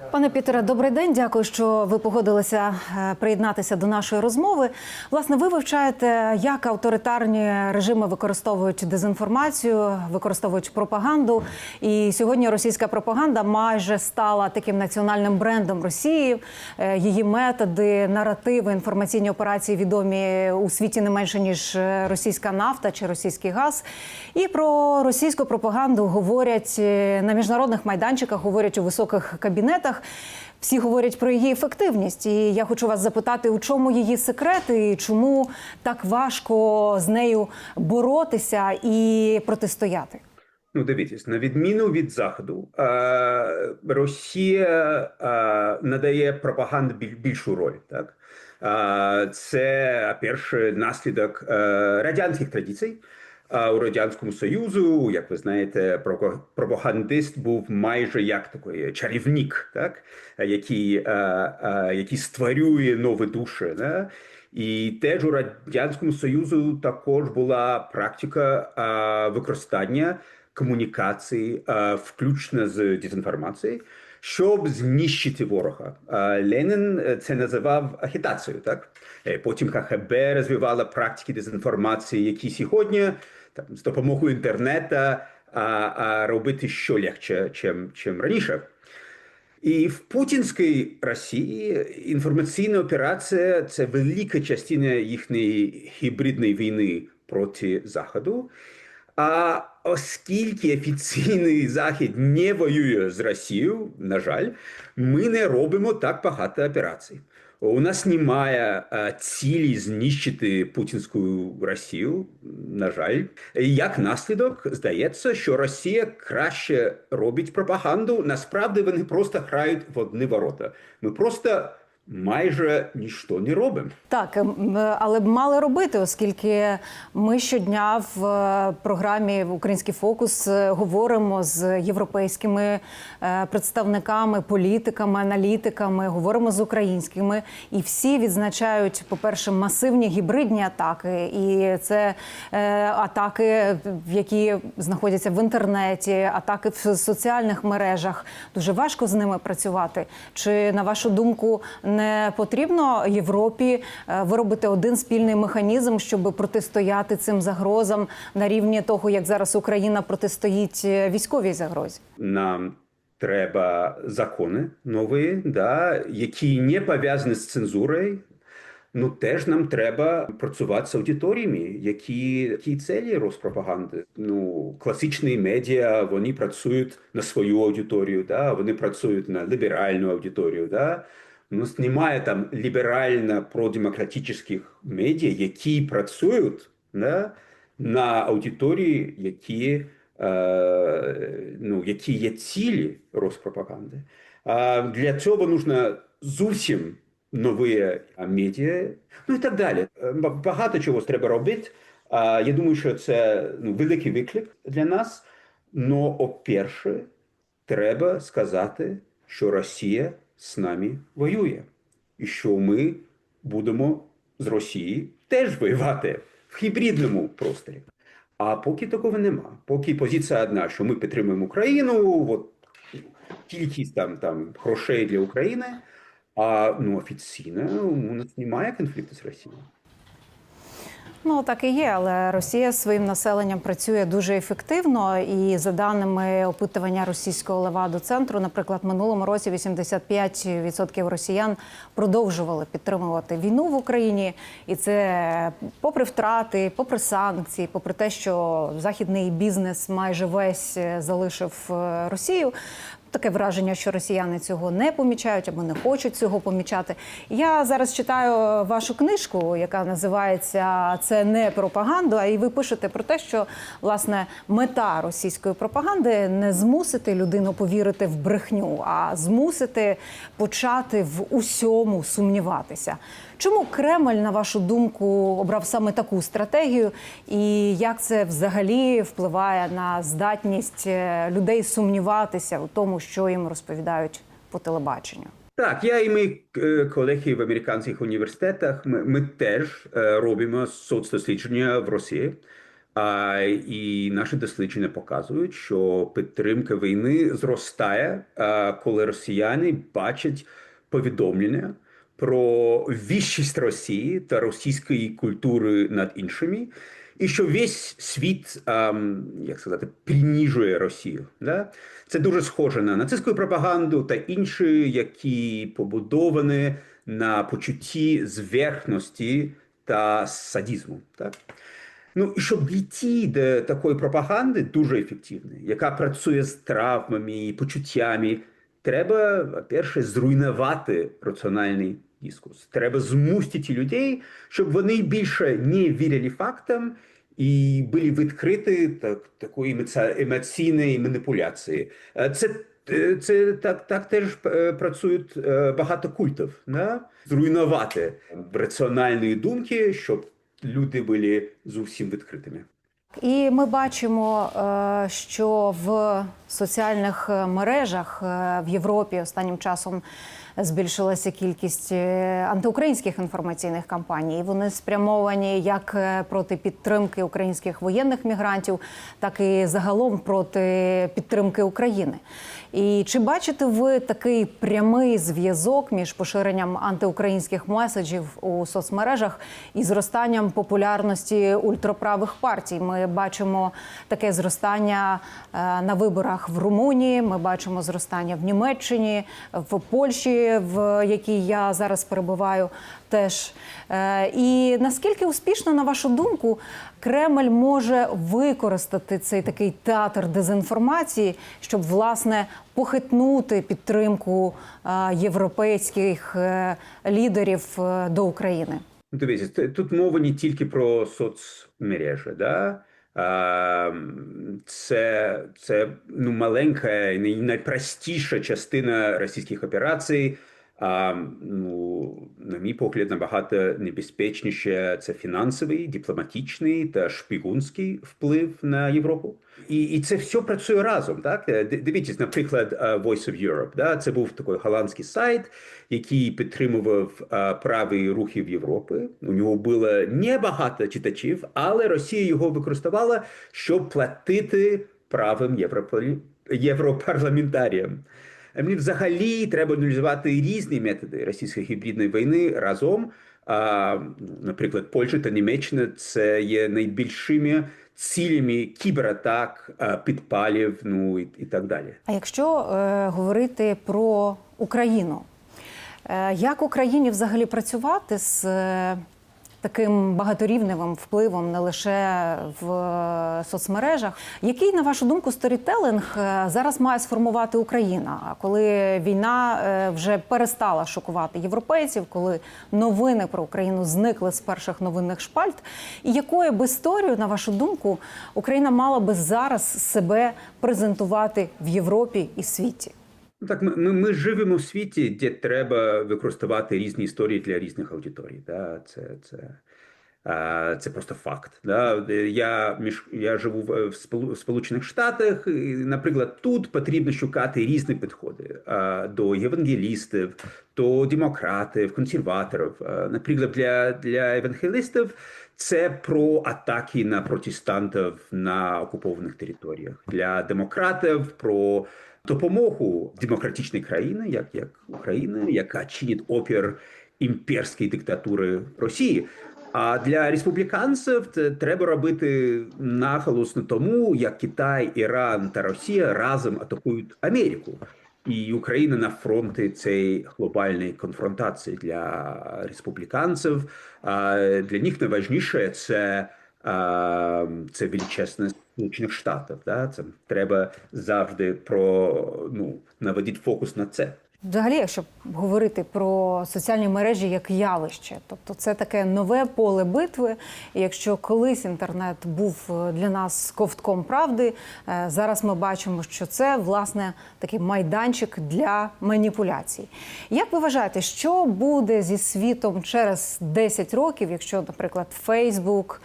Пане Пітере, добрий день. Дякую, що ви погодилися е, приєднатися до нашої розмови. Власне, ви вивчаєте, як авторитарні режими використовують дезінформацію, використовують пропаганду. І сьогодні російська пропаганда майже стала таким національним брендом Росії. Е, Її методи, наративи, інформаційні операції відомі у світі не менше ніж е, російська нафта чи російський газ. І про російську пропаганду говорять на міжнародних майданчиках, говорять у високих кабінетах. Всі говорять про її ефективність, і я хочу вас запитати, у чому її секрети, і чому так важко з нею боротися і протистояти? Ну, дивіться, на відміну від заходу, е, Росія е, надає пропаганді біль- більшу роль. Так Е, це перший наслідок радянських традицій. Е, У радянському союзу, як ви знаєте, пропа- пропагандист був майже як такий чарівник, так який, е, е, який створює нові душі. Да? І теж у радянському союзу також була практика е, використання комунікації, е, включно з дезінформацією, щоб знищити ворога. Ленін це називав агітацією. Так потім КГБ розвивала практики дезінформації, які сьогодні там з допомогою інтернету а, а, робити що легше, чим, чим раніше. І в путінській Росії інформаційна операція це велика частина їхньої гібридної війни проти Заходу. А оскільки офіційний захід не воює з Росією, на жаль, ми не робимо так багато операцій. У нас немає цілі знищити путінську Росію. На жаль, як наслідок здається, що Росія краще робить пропаганду. Насправді вони просто грають в одні ворота. Ми просто майже ніщо не робимо. Так, ем, але б мали робити, оскільки ми щодня в е, програмі Український фокус е, говоримо з європейськими е, представниками, політиками, аналітиками, говоримо з українськими, і всі відзначають, по-перше, масивні гібридні атаки, і це атаки, які знаходяться в інтернеті, атаки в соціальних мережах. Дуже важко з ними працювати. Чи на вашу думку не потрібно Європі е, виробити один спільний механізм, щоб протистояти цим загрозам на рівні того, як зараз Україна протистоїть е, військовій загрозі? Нам треба закони нові, да, які не пов'язані з цензурою. Ну теж нам треба працювати з аудиторіями, які, які цілі розпропаганди. Ну, класичні медіа вони працюють на свою аудиторію, да, вони працюють на ліберальну аудиторію. Да. У нас немає там ліберально продемократичних медіа, які працюють да, на аудиторії, які, е, ну, які є цілі розпропаганди. А для цього потрібно зовсім нові медіа, ну і так далі. Багато чого треба робити. А я думаю, що це ну, великий виклик для нас. Но, по-перше, треба сказати, що Росія з нами воює, і що ми будемо з Росії теж воювати в гібридному просторі. А поки такого нема. Поки позиція одна, що ми підтримуємо Україну, от кількість там, там грошей для України. А ну офіційно у нас немає конфлікту з Росією. Ну так і є, але Росія своїм населенням працює дуже ефективно. І за даними опитування російського леваду центру, наприклад, минулому році 85% росіян продовжували підтримувати війну в Україні, і це попри втрати, попри санкції, попри те, що західний бізнес майже весь е, залишив е, Росію. Таке враження, що росіяни цього не помічають або не хочуть цього помічати. Я зараз читаю вашу книжку, яка називається Це не пропаганда. І ви пишете про те, що власне мета російської пропаганди не змусити людину повірити в брехню, а змусити почати в усьому сумніватися. Чому Кремль, на вашу думку, обрав саме таку стратегію, і як це взагалі впливає на здатність е, людей сумніватися у тому, що їм розповідають по телебаченню? Так, я і мої е, колеги в американських університетах. Ми, ми теж е, робимо соцдослідження в Росії. А, і наші дослідження показують, що підтримка війни зростає, а, коли росіяни бачать повідомлення про віщість Росії та російської культури над іншими, і що весь світ, ем, як сказати, приніжує Росію. Да? Це дуже схоже на нацистську пропаганду та інші, які побудовані на почутті зверхності та садізму. Так? Ну і щоб дійти до такої пропаганди дуже ефективної, яка працює з травмами і почуттями, треба, по-перше, зруйнувати раціональний дискурс. Треба змусити людей, щоб вони більше не вірили фактам і були відкриті так, такої емоційної маніпуляції. Е, Це Е, Це так, так теж е, працюють багато культів. Да? Зруйнувати раціональної думки, щоб люди були зовсім відкритими. І ми бачимо, що в соціальних мережах в Європі останнім часом збільшилася кількість е, антиукраїнських інформаційних кампаній. Вони спрямовані як е, проти підтримки українських воєнних мігрантів, так і загалом проти підтримки України. І чи бачите ви такий прямий зв'язок між поширенням антиукраїнських меседжів у соцмережах і зростанням популярності ультраправих партій? Ми бачимо таке зростання е, на виборах в Румунії. Ми бачимо зростання в Німеччині, в Польщі, в якій я зараз перебуваю. Теж Е, і наскільки успішно, на вашу думку, Кремль може використати цей такий театр дезінформації, щоб власне похитнути підтримку е, європейських е, лідерів до України? Ну, Дивіться, тут мова не тільки про соцмережі, да? Це, це ну, маленька і найпростіша частина російських операцій. Ну, на мій погляд, набагато небезпечніше це фінансовий, дипломатичний та шпигунський вплив на Європу. І, і це все працює разом. Так Е, дивіться, наприклад, е, Voice of Europe. Да? Це був такий голландський сайт, який підтримував е, праві рухів Європи. У нього було небагато читачів, але Росія його використовувала, щоб платити правим європарламентаріям. Е, Мені взагалі треба аналізувати різні методи російської гібридної війни разом. Наприклад, Польща та Німеччина це є найбільшими цілями кібератак, підпалів, ну і, і так далі. А якщо е, говорити про Україну, е, як Україні взагалі працювати з е, таким багаторівневим впливом не лише в е, соцмережах? Який, на вашу думку, сторітелинг е, зараз має сформувати Україна, коли війна е, вже перестала шокувати європейців, коли новини про Україну зникли з перших новинних шпальт? І якою б історію, на вашу думку, Україна мала би зараз себе презентувати в Європі і світі? Ну, Так, ми, ми, ми живемо в світі, де треба використовувати різні історії для різних аудиторій. Да? Це, це, а, це просто факт. Да? Я, між, я живу в в Сполучених Штатах, і, наприклад, тут потрібно шукати різні підходи а, до євангелістів, до демократів, консерваторів. А, Наприклад, для, для евангелістів це про атаки на протестантів на окупованих територіях, для демократів про допомогу демократичній країні, як, як Україна, яка чинить опір імперської диктатури Росії. А для республіканців це треба робити наголос на тому, як Китай, Іран та Росія разом атакують Америку. І Україна на фронті цієї глобальної конфронтації для республіканців. Для них найважніше це, це величезне Сполучених Штатів. Да? Це треба завжди про ну наводити фокус на це. Взагалі, якщо говорити про соціальні мережі як явище, тобто це таке нове поле битви. І якщо колись інтернет був е, для нас ковтком правди, е, зараз ми бачимо, що це власне такий майданчик для маніпуляцій. Як ви вважаєте, що буде зі світом через 10 років, якщо, наприклад, Фейсбук,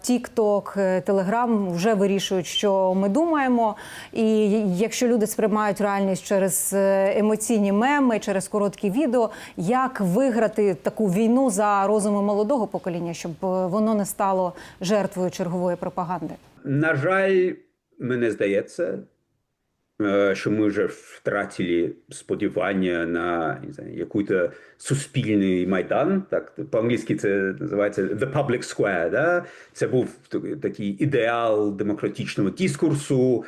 Тікток, Телеграм вже вирішують, що ми думаємо, і якщо люди сприймають реальність через е, е, емоційні меми, через короткі відео. Як виграти таку війну за розуми молодого покоління, щоб е, воно не стало жертвою чергової пропаганди? На жаль, мені здається, е, що ми вже втратили сподівання на якийсь суспільний майдан. Так по-англійськи це називається the public square. Да? Це був такий ідеал демократичного дискурсу.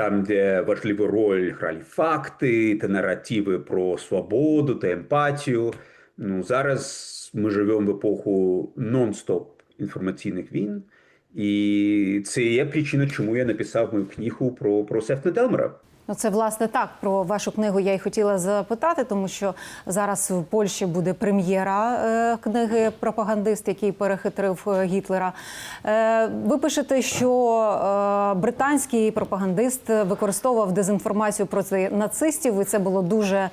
Там, де важливу роль грали факти та наративи про свободу та емпатію. Ну зараз ми живемо в епоху нон-стоп інформаційних війн, і це є причина, чому я написав мою книгу про, про Сефна Делмера. Ну, це власне так про вашу книгу я й хотіла запитати, тому що зараз в Польщі буде прем'єра е, книги Пропагандист, який перехитрив е, Гітлера. Е, ви пишете, що британський пропагандист використовував дезінформацію проти нацистів, і це було дуже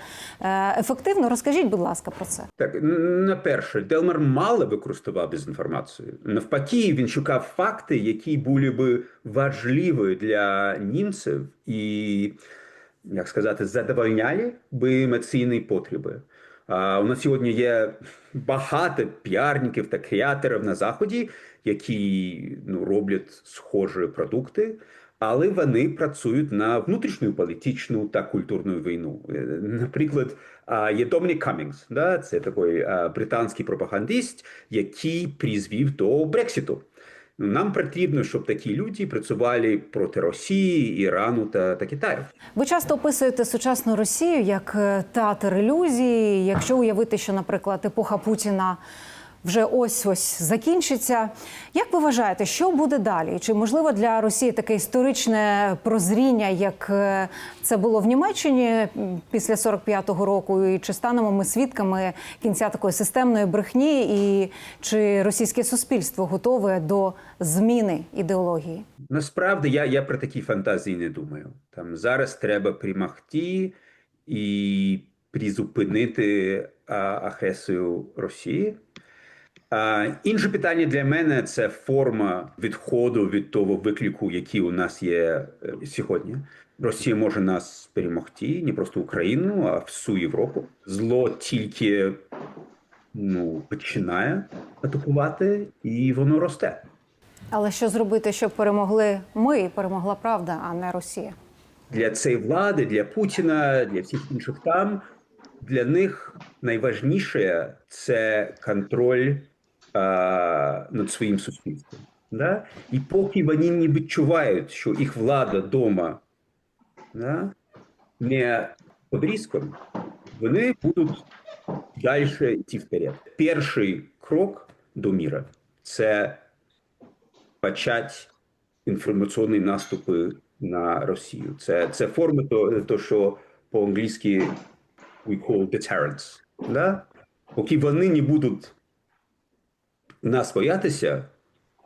ефективно. Розкажіть, будь ласка, про це. Так, на перше, Делмер мало використовував дезінформацію. Навпаки, він шукав факти, які були би важливі для німців і, як сказати, задовольняли би емоційні потреби. А у нас сьогодні є багато піарників та креаторів на заході, які ну, роблять схожі продукти. Але вони працюють на внутрішню політичну та культурну війну. Е, Наприклад, є Домінік Камінгс, да? це такий британський пропагандист, який призвів до Брекситу. Нам потрібно, щоб такі люди працювали проти Росії, Ірану та, та Китаю. Ви часто описуєте сучасну Росію як е, театр ілюзії. Якщо уявити, що, наприклад, епоха Путіна вже ось ось закінчиться. Як ви вважаєте, що буде далі? Чи можливо для Росії таке історичне прозріння, як е, це було в Німеччині після 45-го року? І чи станемо ми свідками кінця такої системної брехні? І чи російське суспільство готове до зміни ідеології? Насправді я, я про такі фантазії не думаю. Там зараз треба примогти і призупинити агресію Росії. А, інше питання для мене це форма відходу від того виклику, який у нас є е, сьогодні. Росія може нас перемогти, не просто Україну, а всю Європу. Зло тільки ну, починає атакувати, і воно росте. Але що зробити, щоб перемогли ми перемогла правда, а не Росія? для цієї влади, для Путіна, для всіх інших там, для них найважніше це контроль над своїм суспільством. Да? І поки вони не відчувають, що їх влада вдома да, не риском, вони будуть далі йти вперед. Перший крок до міра це почати інформаційні наступи на Росію. Це, це форма то, то, що по-англійськи we call deterrence. Да? Поки вони не будуть нас боятися,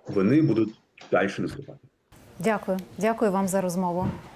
вони будуть далі наступати. Дякую, дякую вам за розмову.